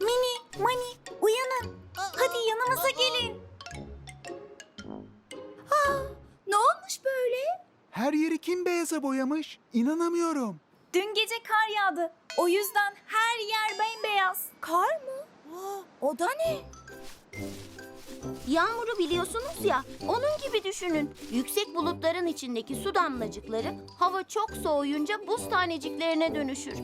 Mini, Mani uyanın. Hadi yanımıza gelin. Aa, ne olmuş böyle? Her yeri kim beyaza boyamış? İnanamıyorum. Dün gece kar yağdı. O yüzden her yer bembeyaz. Kar mı? o da ne? Yağmuru biliyorsunuz ya, onun gibi düşünün. Yüksek bulutların içindeki su damlacıkları hava çok soğuyunca buz taneciklerine dönüşür.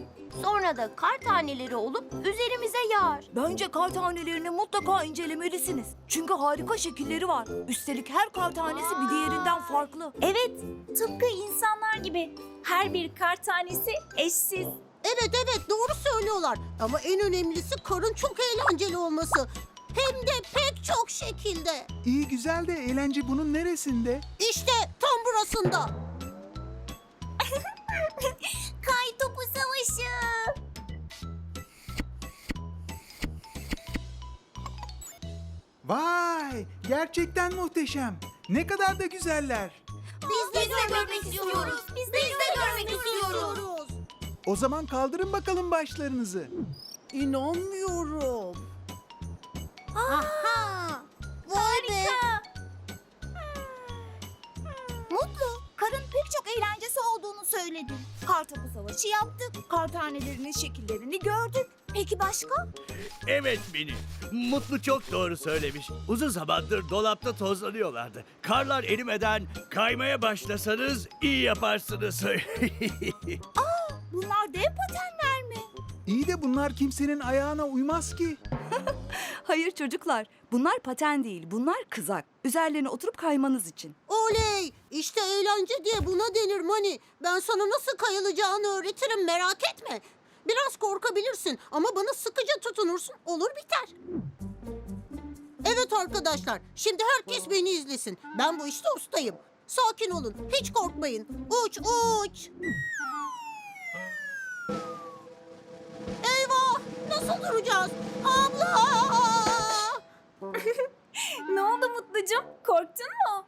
Sonra da kar taneleri olup üzerimize yağar. Bence kar tanelerini mutlaka incelemelisiniz. Çünkü harika şekilleri var. Üstelik her kar tanesi bir diğerinden farklı. Evet, tıpkı insanlar gibi. Her bir kar tanesi eşsiz. Evet evet doğru söylüyorlar. Ama en önemlisi karın çok eğlenceli olması. Hem de pek çok şekilde. İyi güzel de eğlence bunun neresinde? İşte tam burasında. Kay topu savaşı. Vay! Gerçekten muhteşem. Ne kadar da güzeller. Biz de görmek istiyoruz. Biz de görmek istiyoruz. O zaman kaldırın bakalım başlarınızı. İnanmıyorum. Aha. Vay be. Harika. Mutlu, karın pek çok eğlencesi olduğunu söyledi. Kar topu savaşı yaptık, kar tanelerinin şekillerini gördük. Peki başka? Evet Mini. Mutlu çok doğru söylemiş. Uzun zamandır dolapta tozlanıyorlardı. Karlar erimeden kaymaya başlasanız iyi yaparsınız. Bunlar dev patenler? İyi de bunlar kimsenin ayağına uymaz ki. Hayır çocuklar, bunlar paten değil, bunlar kızak. Üzerlerine oturup kaymanız için. Oley! İşte eğlence diye buna denir Mani. Ben sana nasıl kayılacağını öğretirim merak etme. Biraz korkabilirsin ama bana sıkıca tutunursun olur biter. Evet arkadaşlar şimdi herkes beni izlesin. Ben bu işte ustayım. Sakin olun hiç korkmayın. Uç uç. Nasıl duracağız? Abla! Ne oldu Mutlucum? Korktun mu?